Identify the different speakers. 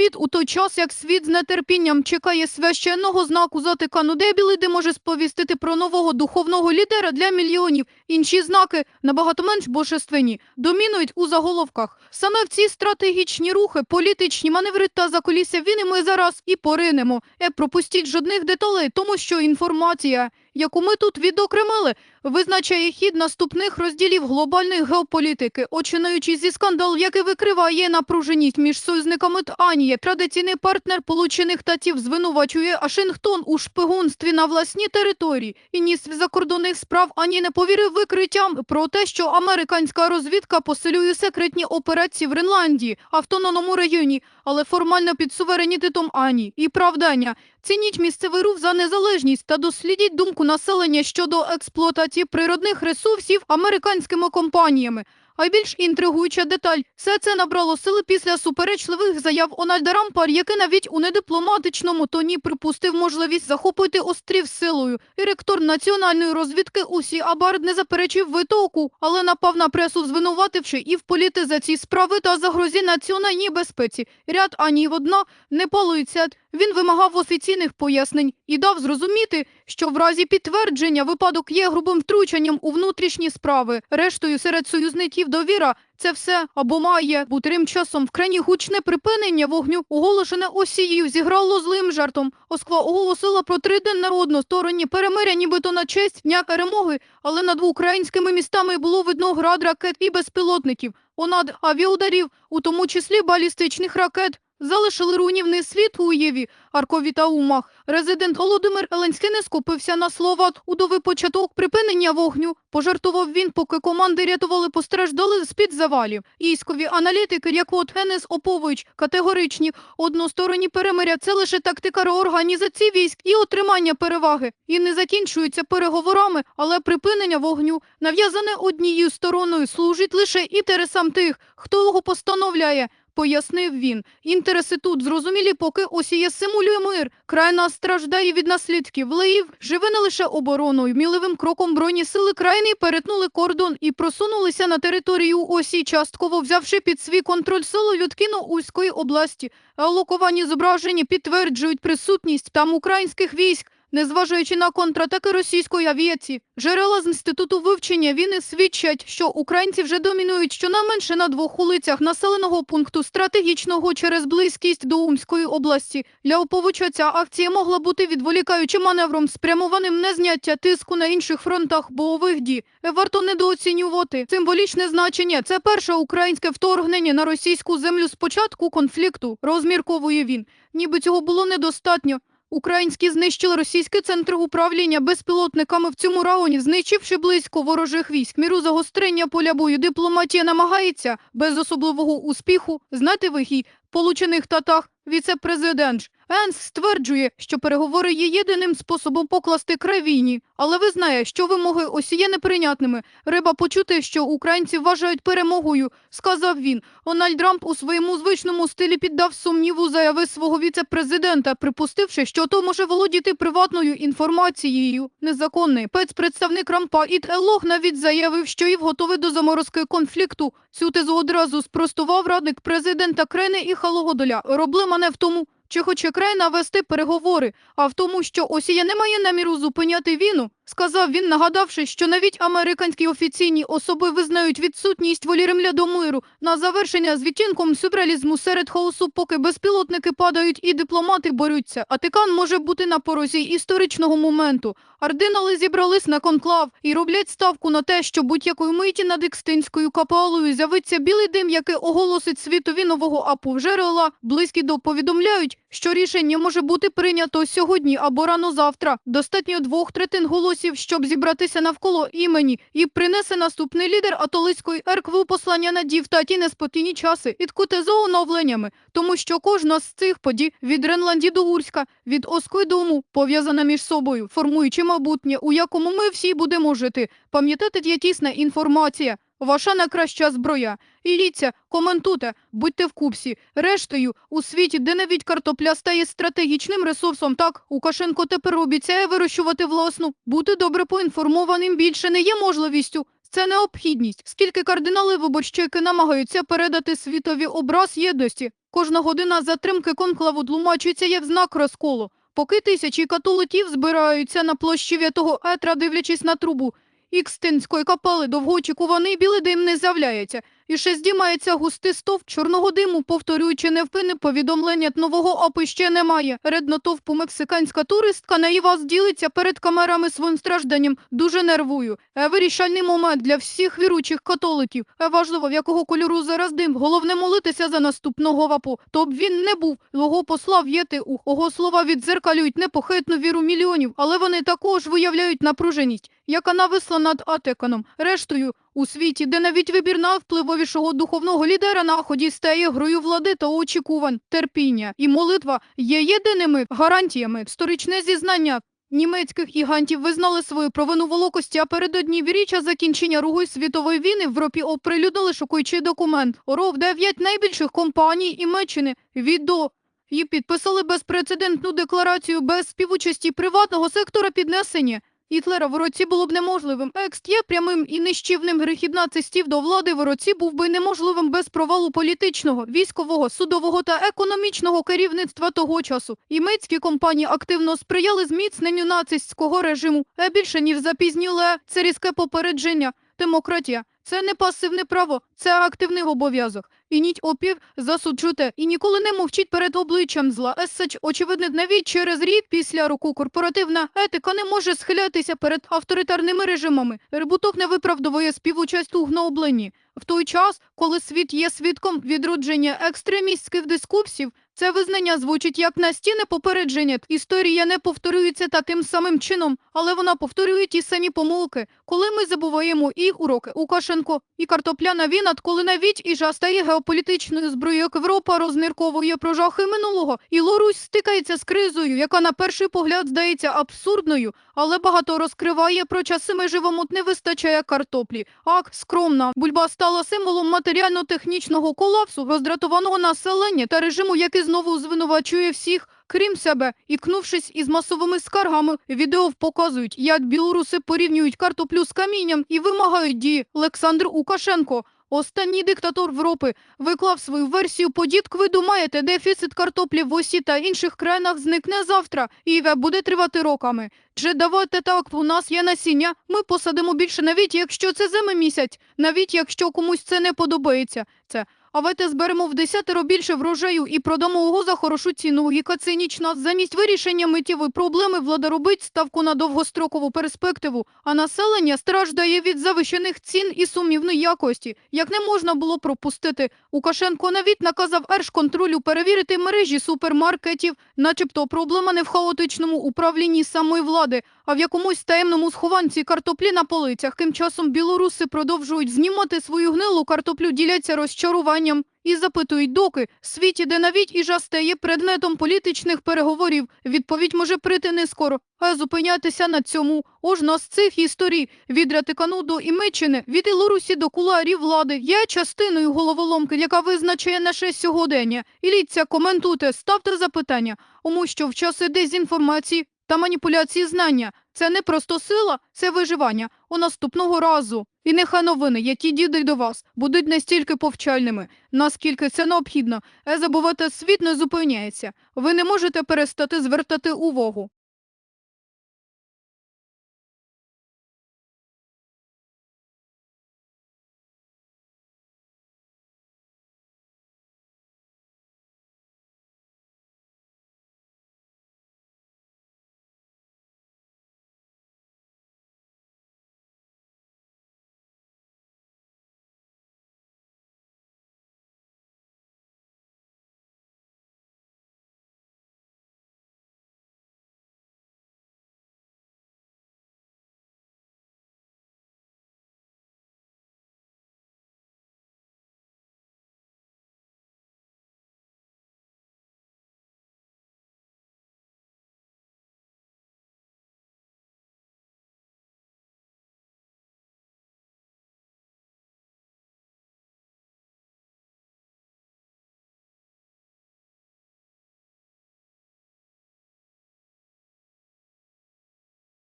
Speaker 1: обід у той час, як світ з нетерпінням чекає священного знаку Затикану, де Білиди може сповістити про нового духовного лідера для мільйонів. Інші знаки, набагато менш божественні, домінують у заголовках. Саме в ці стратегічні рухи, політичні маневри та закулісся війни ми зараз і поринемо. Е, пропустіть жодних деталей, тому що інформація, яку ми тут відокремили, визначає хід наступних розділів глобальної геополітики, очинаючи зі скандал, який викриває напруженість між союзниками та Анії. Традиційний партнер Получених Штатів звинувачує Вашингтон у шпигунстві на власній території. І міністр закордонних справ ані не повірив викриттям про те, що американська розвідка посилює секретні операції в Гренландії, автономному районі, але формально під суверенітетом Ані. І правдання. Цініть місцевий рух за незалежність та дослідіть думку населення щодо експлуатації природних ресурсів американськими компаніями. А більш інтригуюча деталь – все це набрало сили після суперечливих заяв Ональда Рампар, який навіть у недипломатичному тоні припустив можливість захопити острів силою. І ректор національної розвідки Усі Абард не заперечив витоку, але напав на пресу, звинувативши і в політизації справи та загрозі національній безпеці. Ряд ані одна не палується. Він вимагав офіційних пояснень і дав зрозуміти, що в разі підтвердження випадок є грубим втрученням у внутрішні справи. Рештою серед союзників довіра це все або має бути тим часом в країні гучне припинення вогню, оголошене осією, зіграло злим жартом. Москва оголосила про три день народно односторонні перемиря, нібито на честь дня перемоги, але над українськими містами було видно град ракет і безпілотників. Понад авіаударів, у тому числі балістичних ракет. Залишили руйнівний світ у Уєві, Аркові та Умах. Резидент Володимир Еленський не скупився на слова. Удовий початок припинення вогню. Пожартував він, поки команди рятували постраждали з-під завалів. Військові аналітики, як от Генес Опович, категоричні. Односторонні перемиря – це лише тактика реорганізації військ і отримання переваги. І не закінчуються переговорами, але припинення вогню, нав'язане однією стороною, служить лише інтересам тих, хто його постановляє. Пояснив він. Інтереси тут зрозумілі, поки Осія симулює мир. Крайна страждає від наслідків. Леїв живе не лише обороною. Міливим кроком броні сили країни перетнули кордон і просунулися на територію Осі, частково взявши під свій контроль силу Людкіно-Узької області. Алоковані зображення підтверджують присутність там українських військ. Незважаючи на контратаки російської авіації, джерела з інституту вивчення війни свідчать, що українці вже домінують щонайменше на двох вулицях населеного пункту стратегічного через близькість до Умської області. Для оповича ця акція могла бути відволікаючим маневром, спрямованим на зняття тиску на інших фронтах бойових дій. Варто недооцінювати символічне значення. Це перше українське вторгнення на російську землю з початку конфлікту. Розмірковує він. Ніби цього було недостатньо. Українські знищили російський центр управління безпілотниками в цьому районі, знищивши близько ворожих військ. Міру загострення поля бою дипломатія намагається без особливого успіху знати вихід получених татах. Віце-президент Енс стверджує, що переговори є єдиним способом покласти край війні, але визнає, що вимоги осі є неприйнятними. Риба почути, що українці вважають перемогою, сказав він. Ональд Рамп у своєму звичному стилі піддав сумніву заяви свого віце-президента, припустивши, що то може володіти приватною інформацією. Незаконний спецпредставник Рампа Іт Елох навіть заявив, що Ів готовий до заморозки конфлікту. Цю тезу одразу спростував радник президента країни і Халогодоля. Проблема не в тому, чи хоче край навести переговори, а в тому, що Осія не має наміру зупиняти війну, сказав він, нагадавши, що навіть американські офіційні особи визнають відсутність волі Ремля до миру на завершення з відтінком сюрреалізму серед хаосу, поки безпілотники падають і дипломати борються. Атикан може бути на порозі історичного моменту. Ардинали зібрались на конклав і роблять ставку на те, що будь-якої миті над Ікстинською капелою з'явиться білий дим, який оголосить світові нового апу жерела. Близькі до повідомляють, що рішення може бути прийнято сьогодні або рано завтра. Достатньо двох третин голосів, щоб зібратися навколо імені і принесе наступний лідер атолицької еркви у послання надів та ті неспокійні часи відкути за оновленнями, тому що кожна з цих подій від Ренланді до Урська, від Оскої до пов'язана між собою, формуючи майбутнє, у якому ми всі будемо жити. Пам'ятати є тісна інформація. Ваша найкраща зброя. І літься, коментуйте, будьте в курсі. Рештою, у світі, де навіть картопля стає стратегічним ресурсом, так, Лукашенко тепер обіцяє вирощувати власну. Бути добре поінформованим більше не є можливістю. це необхідність. Скільки кардинали виборщики намагаються передати світові образ єдності. Кожна година затримки конклаву тлумачиться як знак розколу. Поки тисячі католиків збираються на площі В'ятого Етра, дивлячись на трубу, Ікстинської капели довгоочікуваний білий дим не з'являється. І ще здіймається густий стовп чорного диму, повторюючи невпинне повідомлення нового апи ще немає. Реднотовпу мексиканська туристка на вас ділиться перед камерами своїм стражданням. Дуже нервую. Е, Вирішальний момент для всіх віручих католиків. Е, Важливо, в якого кольору зараз дим. Головне молитися за наступного вапу. То б він не був. Його послав єти у його слова віддзеркалюють непохитну віру мільйонів, але вони також виявляють напруженість, яка нависла над Атеканом. Рештою, у світі, де навіть вибір найвпливовішого духовного лідера на ході стає грою влади та очікувань, терпіння і молитва є єдиними гарантіями. Сторічне зізнання німецьких гігантів визнали свою провину в Голокості, а передодні віріча закінчення Другої світової війни в Європі оприлюднили шокуючий документ. РОВ дев'ять найбільших компаній Імеччини від до і підписали безпрецедентну декларацію без співучасті приватного сектора піднесення. Гітлера в році було б неможливим. Екст є прямим і нищівним грехів нацистів до влади в році був би неможливим без провалу політичного, військового, судового та економічного керівництва того часу. Імецькі компанії активно сприяли зміцненню нацистського режиму. А більше ніж запізніле це різке попередження. Демократія це не пасивне право, це активний обов'язок. І ніть опів засуджуйте і ніколи не мовчіть перед обличчям зла. Есач, очевидно, навіть через рік після року корпоративна етика не може схилятися перед авторитарними режимами. Ребуток не виправдовує співучасть у гнобленні. В той час, коли світ є свідком відродження екстремістських дискурсів, це визнання звучить як настійне попередження. Історія не повторюється таким самим чином, але вона повторює ті самі помилки. Коли ми забуваємо і уроки Лукашенко, і картопляна війна, коли навіть іжа стає геополітичною зброєю, як Європа розмірковує про жахи минулого, і Лорусь стикається з кризою, яка на перший погляд здається абсурдною, але багато розкриває про часи ми живемо, не вистачає картоплі. Ак, скромна, бульба стала символом матеріально-технічного колапсу, роздратованого населення та режиму, який знову звинувачує всіх, крім себе. Ікнувшись із масовими скаргами, відео показують, як білоруси порівнюють картоплю з камінням і вимагають дії. Олександр Лукашенко, останній диктатор Європи, виклав свою версію подітк. Ви думаєте, дефіцит картоплі в Осі та інших країнах зникне завтра і буде тривати роками. Чи давайте так, у нас є насіння, ми посадимо більше, навіть якщо це зими місяць, навіть якщо комусь це не подобається. Це а вете зберемо в десятеро більше врожаю і продамо його за хорошу ціну. Логіка цинічна. Замість вирішення миттєвої проблеми влада робить ставку на довгострокову перспективу, а населення страждає від завищених цін і сумнівної якості. Як не можна було пропустити, Лукашенко навіть наказав Держконтролю перевірити мережі супермаркетів, начебто проблема не в хаотичному управлінні самої влади, а в якомусь таємному схованці картоплі на полицях. Тим часом білоруси продовжують знімати свою гнилу картоплю, діляться розчаруванням і запитують доки. В світі, де навіть іжа стає предметом політичних переговорів, відповідь може прийти не скоро, а зупинятися на цьому. Ожна з цих історій від Ратикану до Імеччини, від Ілорусі до куларів влади є частиною головоломки, яка визначає наше сьогодення. І літься, коментуйте, ставте запитання, тому що в часи дезінформації та маніпуляції знання це не просто сила, це виживання у наступного разу. І нехай новини, які дійдуть до вас, будуть настільки повчальними, наскільки це необхідно. Е забувати світ не зупиняється. Ви не можете перестати звертати увагу.